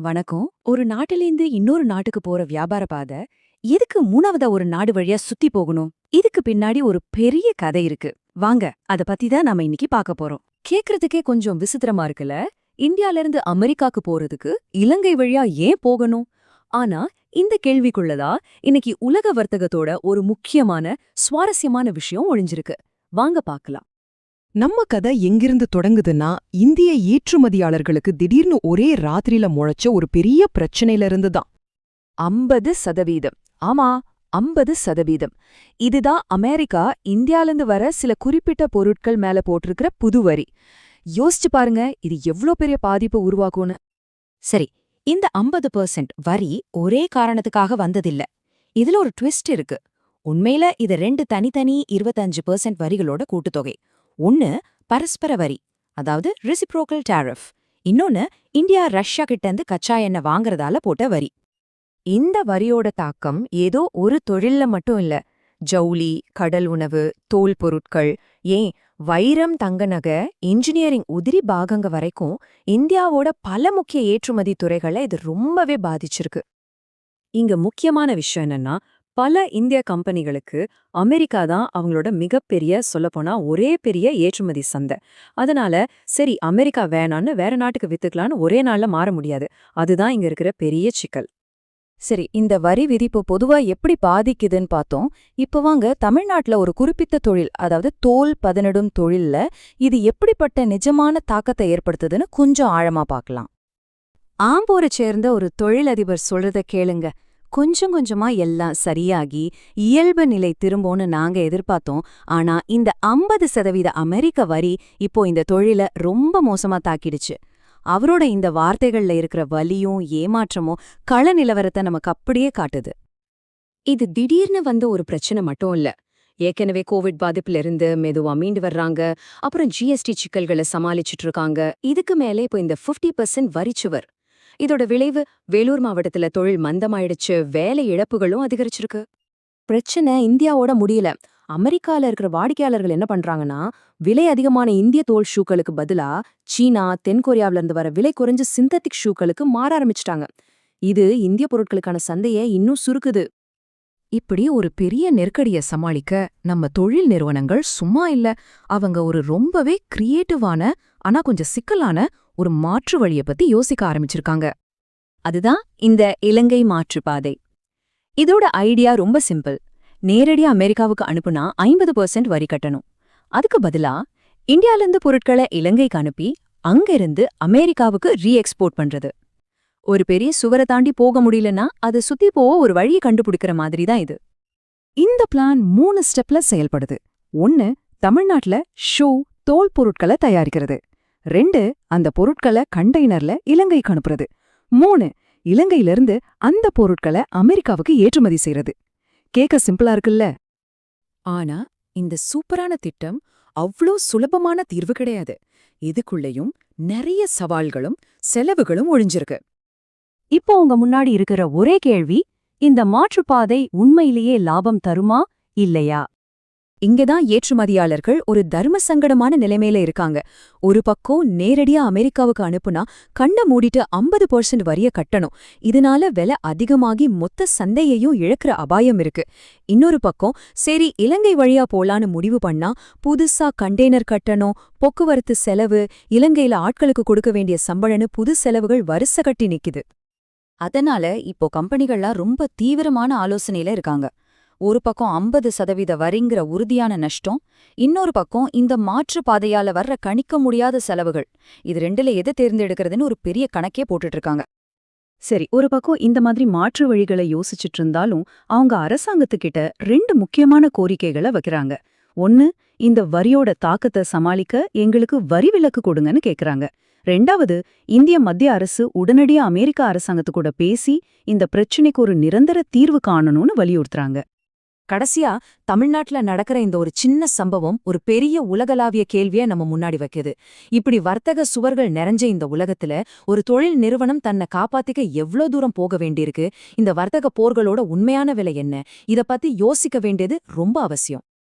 வணக்கம். ஒரு நாட்டிலேந்து இன்னொரு நாட்டுக்கு போற வியாபார பாதை எதுக்கு மூணாவதா ஒரு நாடு வழியா சுத்தி போகணும்? இதுக்கு பின்னாடி ஒரு பெரிய கதை இருக்கு. வாங்க அத பத்தி தான் நாம இன்னைக்கு பார்க்க போறோம். கேக்குறதுக்கே கொஞ்சம் விசித்திரமா இருக்குல்ல? இந்தியால இருந்து அமெரிக்காக்கு போறதுக்கு இலங்கை வழியா ஏன் போகணும்? ஆனா இந்த கேள்விக்குள்ளதான் இன்னைக்கு உலக வர்த்தகத்தோட ஒரு முக்கியமான சுவாரஸ்யமான விஷயம் ஒழிஞ்சிருக்கு வாங்க பார்க்கலாம். நம்ம கதை எங்கிருந்து தொடங்குதுன்னா இந்திய ஏற்றுமதியாளர்களுக்கு திடீர்னு ஒரே ராத்திரியில முளைச்ச ஒரு பெரிய பிரச்சனையில இருந்து தான். ஐம்பது சதவீதம். ஆமா ஐம்பது சதவீதம். இதுதான் அமெரிக்கா இந்தியாலேருந்து வர சில குறிப்பிட்ட பொருட்கள் மேல போட்டிருக்கிற புது வரி. யோசிச்சு பாருங்க இது எவ்ளோ பெரிய பாதிப்பு உருவாக்கும்னு. சரி இந்த ஐம்பது பெர்சென்ட் வரி ஒரே காரணத்துக்காக வந்ததில்ல. இதுல ஒரு ட்விஸ்ட் இருக்கு. உண்மையில இது ரெண்டு தனித்தனி இருபத்தஞ்சு பெர்சென்ட் வரிகளோட கூட்டுத்தொகை. ஒன்னு பரஸ்பர வரி அதாவது ரிசிப்ரோக்கல் டேரிஃப் இன்னொன்னு இந்தியா ரஷ்யா கிட்டேந்து கச்சா எண்ணெய் வாங்குறதால போட்ட வரி. இந்த வரியோட தாக்கம் ஏதோ ஒரு தொழில்ல மட்டும் இல்ல. ஜவுளி கடல் உணவு தோல் பொருட்கள் ஏன் வைரம் தங்க நகை இன்ஜினியரிங் உதிரி பாகங்க வரைக்கும் இந்தியாவோட பல முக்கிய ஏற்றுமதி துறைகளை இது ரொம்பவே பாதிச்சிருக்கு. இங்க முக்கியமான விஷயம் என்னன்னா பல இந்திய கம்பெனிகளுக்கு அமெரிக்கா தான் அவங்களோட மிகப்பெரிய சொல்லப்போனா ஒரே பெரிய ஏற்றுமதி சந்தை. அதனால சரி அமெரிக்கா வேணான்னு வேற நாட்டுக்கு வித்துக்கலான்னு ஒரே நாள்ல மாற முடியாது. அதுதான் இங்க இருக்கிற பெரிய சிக்கல். சரி இந்த வரி விதிப்பு பொதுவா எப்படி பாதிக்குதுன்னு பார்த்தோம். இப்போ வாங்க தமிழ்நாட்டுல ஒரு குறிப்பிட்ட தொழில் அதாவது தோல் பதனிடும் தொழில்ல இது எப்படிப்பட்ட நிஜமான தாக்கத்தை ஏற்படுத்துதுன்னு கொஞ்சம் ஆழமா பார்க்கலாம். ஆம்பூரை சேர்ந்த ஒரு தொழிலதிபர் சொல்றத கேளுங்க. கொஞ்சம் கொஞ்சமா எல்லாம் சரியாகி இயல்பு நிலை திரும்போன்னு நாங்க எதிர்பார்த்தோம். ஆனா இந்த ஐம்பது சதவீத அமெரிக்க வரி இப்போ இந்த தொழில ரொம்ப மோசமா தாக்கிடுச்சு. அவரோட இந்த வார்த்தைகள்ல இருக்கிற வலியும் ஏமாற்றமும் கள நிலவரத்தை நமக்கு அப்படியே காட்டுது. இது திடீர்னு வந்த ஒரு பிரச்சனை மட்டும் இல்ல. ஏற்கனவே கோவிட் பாதிப்புல இருந்து மெதுவா மீண்டு வர்றாங்க. அப்புறம் ஜிஎஸ்டி சிக்கல்களை சமாளிச்சுட்டு இருக்காங்க. இதுக்கு மேலே இப்போ இந்த 50% பர்சன்ட் வரிச்சுவர். இதோட விளைவு வேலூர் மாவட்டத்துல தொழில் மந்தமாயிடுச்சு. வேலை இழப்புகளும் அதிகரிச்சிருக்கு. பிரச்சனை இந்தியாவோட முடியல. அமெரிக்கால இருக்கிற வாடிக்கையாளர்கள் என்ன பண்றாங்கன்னா விலை அதிகமான இந்திய தோல் ஷூக்களுக்கு பதிலா சீனா தென்கொரியாவில இருந்து வர விலை குறைஞ்ச சிந்தட்டிக் ஷூக்களுக்கு மாற ஆரம்பிச்சிட்டாங்க. இது இந்திய பொருட்களுக்கான சந்தையை இன்னும் சுருக்குது. இப்படி ஒரு பெரிய நெருக்கடிய சமாளிக்க நம்ம தொழில் நிறுவனங்கள் சும்மா இல்ல. அவங்க ஒரு ரொம்பவே கிரியேட்டிவான ஆனா கொஞ்சம் சிக்கலான ஒரு மாற்று வழிய பத்தி யோசிக்க ஆரம்பிச்சிருக்காங்க. அதுதான் இந்த இலங்கை மாற்றுப்பாதை இதோட ஐடியா ரொம்ப சிம்பிள். நேரடியா அமெரிக்காவுக்கு அனுப்புனா ஐம்பது பர்சன்ட் வரி கட்டணும். அதுக்கு பதிலா இந்தியாலேருந்து பொருட்களை இலங்கைக்கு அனுப்பி அங்கிருந்து அமெரிக்காவுக்கு ரீஎக்ஸ்போர்ட் பண்றது. ஒரு பெரிய சுவரை தாண்டி போக முடியலன்னா அதை சுத்தி போக ஒரு வழியை கண்டுபிடிக்கிற மாதிரி தான் இது. இந்த பிளான் மூணு ஸ்டெப்ல செயல்படுது. ஒன்னு தமிழ்நாட்டுல ஷூ தோல் பொருட்களை தயாரிக்கிறது. ரெண்டு அந்த பொருட்களை கண்டெய்னர்ல இலங்கைக்கு அனுப்புறது. மூணு இலங்கையிலிருந்து அந்த பொருட்களை அமெரிக்காவுக்கு ஏற்றுமதி செய்யறது கேட்க சிம்பிளா இருக்குல்ல? ஆனா இந்த சூப்பரான திட்டம் அவ்ளோ சுலபமான தீர்வு கிடையாது. இதுக்குள்ளேயும் நிறைய சவால்களும் செலவுகளும் ஒழிஞ்சிருக்கு. இப்போ உங்க முன்னாடி இருக்கிற ஒரே கேள்வி இந்த மாற்றுப்பாதை உண்மையிலேயே லாபம் தருமா இல்லையா? இங்கதான் ஏற்றுமதியாளர்கள் ஒரு தர்ம சங்கடமான நிலைமையில இருக்காங்க. ஒரு பக்கம் நேரடியா அமெரிக்காவுக்கு அனுப்புனா கண்ண மூடிட்டு ஐம்பது பர்சன்ட் வரிய கட்டணும். இதனால விலை அதிகமாகி மொத்த சந்தையையும் இழக்கிற அபாயம் இருக்கு. இன்னொரு பக்கம் சரி இலங்கை வழியா போலான்னு முடிவு பண்ணா புதுசா கண்டெய்னர் கட்டணும் போக்குவரத்து செலவு இலங்கையில ஆட்களுக்கு கொடுக்க வேண்டிய சம்பளன்னு புது செலவுகள் வரிச கட்டி நிக்குது. அதனால இப்போ கம்பெனிகள்லாம் ரொம்ப தீவிரமான ஆலோசனையில இருக்காங்க. ஒரு பக்கம் ஐம்பது சதவீத வரிங்கிற உறுதியான நஷ்டம் இன்னொரு பக்கம் இந்த மாற்று பாதையால வர்ற கணிக்க முடியாத செலவுகள். இது ரெண்டுல எதை தேர்ந்தெடுக்கிறதுன்னு ஒரு பெரிய கணக்கே போட்டுட்டு இருக்காங்க சரி ஒரு பக்கம் இந்த மாதிரி மாற்று வழிகளை யோசிச்சுட்டு இருந்தாலும் அவங்க அரசாங்கத்துக்கிட்ட ரெண்டு முக்கியமான கோரிக்கைகளை வைக்கிறாங்க. ஒன்னு இந்த வரியோட தாக்கத்தை சமாளிக்க எங்களுக்கு வரி விலக்கு கொடுங்கன்னு கேக்குறாங்க. ரெண்டாவது இந்திய மத்திய அரசு உடனடியா அமெரிக்க அரசாங்கத்து கூட பேசி இந்த பிரச்சனைக்கு ஒரு நிரந்தர தீர்வு காணணும்னு வலியுறுத்துறாங்க. கடைசியா தமிழ்நாட்டுல நடக்கிற இந்த ஒரு சின்ன சம்பவம் ஒரு பெரிய உலகளாவிய கேள்விய நம்ம முன்னாடி வைக்குது. இப்படி வர்த்தக சுவர்கள் நிறைஞ்ச இந்த உலகத்துல ஒரு தொழில் நிறுவனம் தன்னை காப்பாத்திக்க எவ்ளோ தூரம் போக வேண்டியிருக்கு? இந்த வர்த்தக போர்களோட உண்மையான விலை என்ன? இத பத்தி யோசிக்க வேண்டியது ரொம்ப அவசியம்.